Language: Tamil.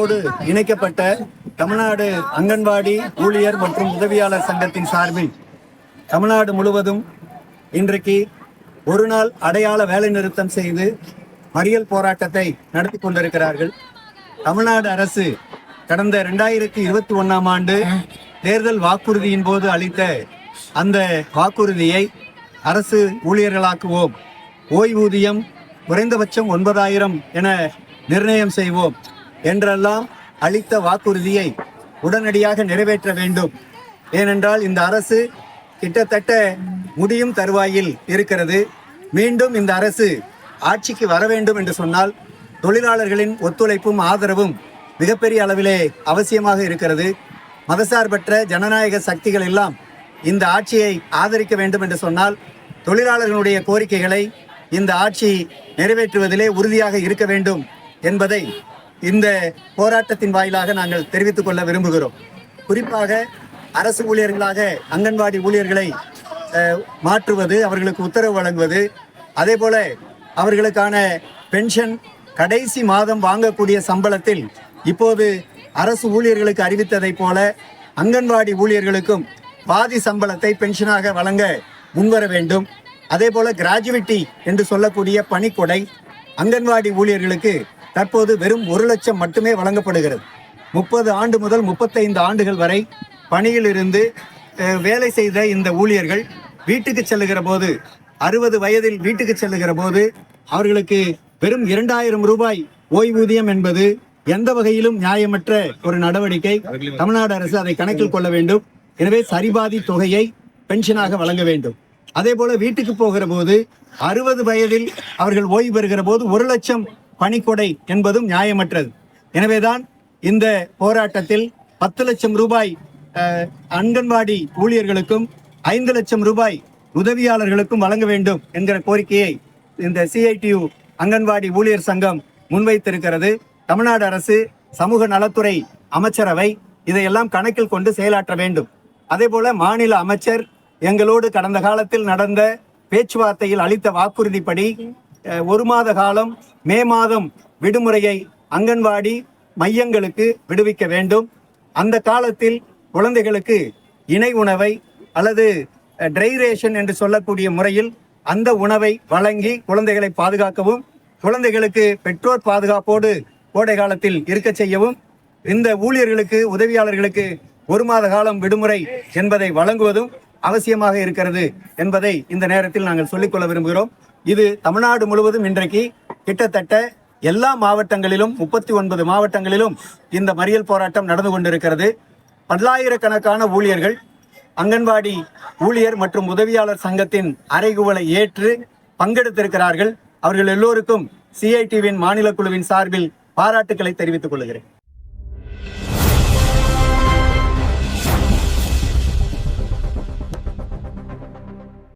ஓடு இணைக்கப்பட்ட தமிழ்நாடு அங்கன்வாடி ஊழியர் மற்றும் உதவியாளர் சங்கத்தின் சார்பில் தமிழ்நாடு முழுவதும் இன்றைக்கு ஒரு நாள் அடையாள வேலைநிறுத்தம் செய்து மறியல் போராட்டத்தை நடத்தி கொண்டிருக்கிறார்கள். தமிழ்நாடு அரசு கடந்த இரண்டாயிரத்தி இருபத்தி ஒன்னாம் ஆண்டு தேர்தல் வாக்குறுதியின் போது அளித்த அந்த வாக்குறுதியை அரசு ஊழியர்களாக்குவோம். ஓய்வூதியம் குறைந்தபட்சம் ஒன்பதாயிரம் என நிர்ணயம் செய்வோம். என்றெல்லாம் அளித்த வாக்குறுதியை உடனடியாக நிறைவேற்ற வேண்டும். ஏனென்றால் இந்த அரசு கிட்டத்தட்ட முடியும் தருவாயில் இருக்கிறது. மீண்டும் இந்த அரசு ஆட்சிக்கு வர வேண்டும் என்று சொன்னால் தொழிலாளர்களின் ஒத்துழைப்பும் ஆதரவும் மிகப்பெரிய அளவிலே அவசியமாக இருக்கிறது. மதசார்பற்ற ஜனநாயக சக்திகள் எல்லாம் இந்த ஆட்சியை ஆதரிக்க வேண்டும் என்று சொன்னால் தொழிலாளர்களுடைய கோரிக்கைகளை இந்த ஆட்சி நிறைவேற்றுவதிலே உறுதியாக இருக்க வேண்டும் என்பதை இந்த போராட்டத்தின் வாயிலாக நாங்கள் தெரிவித்துக் கொள்ள விரும்புகிறோம். குறிப்பாக அரசு ஊழியர்களாக அங்கன்வாடி ஊழியர்களை மாற்றுவது அவர்களுக்கு உத்தரவு வழங்குவது அதே போல அவர்களுக்கான பென்ஷன் கடைசி மாதம் வாங்கக்கூடிய சம்பளத்தில் இப்போது அரசு ஊழியர்களுக்கு அறிவித்ததைப் போல அங்கன்வாடி ஊழியர்களுக்கும் பாதி சம்பளத்தை பென்ஷனாக வழங்க முன்வர வேண்டும். அதே போல கிராஜுவிட்டி என்று சொல்லக்கூடிய பணிக்கொடை அங்கன்வாடி ஊழியர்களுக்கு தற்போது வெறும் ஒரு லட்சம் மட்டுமே வழங்கப்படுகிறது. முப்பது ஆண்டு முதல் முப்பத்தைந்து ஆண்டுகள் வரை பணியில் இருந்து வேலை செய்த இந்த ஊழியர்கள் வீட்டுக்கு செல்லுகிற போது அறுபது வயதில் வீட்டுக்கு செல்லுகிற போது அவர்களுக்கு வெறும் இரண்டாயிரம் ரூபாய் ஓய்வூதியம் என்பது எந்த வகையிலும் நியாயமற்ற ஒரு நடவடிக்கை. தமிழ்நாடு அரசு அதை கணக்கில் கொள்ள வேண்டும். எனவே சரிபாதி தொகையை பென்ஷனாக வழங்க வேண்டும். அதே போல வீட்டுக்கு போகிற போது அறுபது வயதில் அவர்கள் ஓய்வு பெறுகிற போது ஒரு லட்சம் பணிக்கொடை என்பதும் நியாயமற்றது. எனவேதான் இந்த போராட்டத்தில் பத்து லட்சம் ரூபாய் அஹ், அங்கன்வாடி ஊழியர்களுக்கும் ஐந்து லட்சம் ரூபாய் உதவியாளர்களுக்கும் வழங்க வேண்டும் என்கிற கோரிக்கையை இந்த சிஐடியு அங்கன்வாடி ஊழியர் சங்கம் முன்வைத்திருக்கிறது. தமிழ்நாடு அரசு சமூக நலத்துறை அமைச்சரவை இதையெல்லாம் கணக்கில் கொண்டு செயலாற்ற வேண்டும். அதே போல மாநில அமைச்சர் எங்களோடு கடந்த காலத்தில் நடந்த பேச்சுவார்த்தையில் அளித்த வாக்குறுதிப்படி ஒரு மாத காலம் மே மாதம் விடுமுறையை அங்கன்வாடி மையங்களுக்கு விடுவிக்க வேண்டும். அந்த காலத்தில் குழந்தைகளுக்கு இணை உணவை அல்லது ட்ரை ரேஷன் என்று சொல்லக்கூடிய முறையில் அந்த உணவை வழங்கி குழந்தைகளை பாதுகாக்கவும் குழந்தைகளுக்கு பெற்றோர் பாதுகாப்போடு கோடை காலத்தில் இருக்க செய்யவும் இந்த ஊழியர்களுக்கு உதவியாளர்களுக்கு ஒரு மாத காலம் விடுமுறை என்பதை வழங்குவதும் அவசியமாக இருக்கிறது என்பதை இந்த நேரத்தில் நாங்கள் சொல்லிக்கொள்ள விரும்புகிறோம். இது தமிழ்நாடு முழுவதும் இன்றைக்கு கிட்டத்தட்ட எல்லா மாவட்டங்களிலும் முப்பத்தி ஒன்பது மாவட்டங்களிலும் இந்த மறியல் போராட்டம் நடந்து கொண்டிருக்கிறது. பல்லாயிரக்கணக்கான ஊழியர்கள் அங்கன்வாடி ஊழியர் மற்றும் உதவியாளர் சங்கத்தின் அறைகுவலை ஏற்று பங்கெடுத்திருக்கிறார்கள். அவர்கள் எல்லோருக்கும் சிஐடிவின் மாநில குழுவின் சார்பில் பாராட்டுக்களை தெரிவித்துக் கொள்கிறேன்.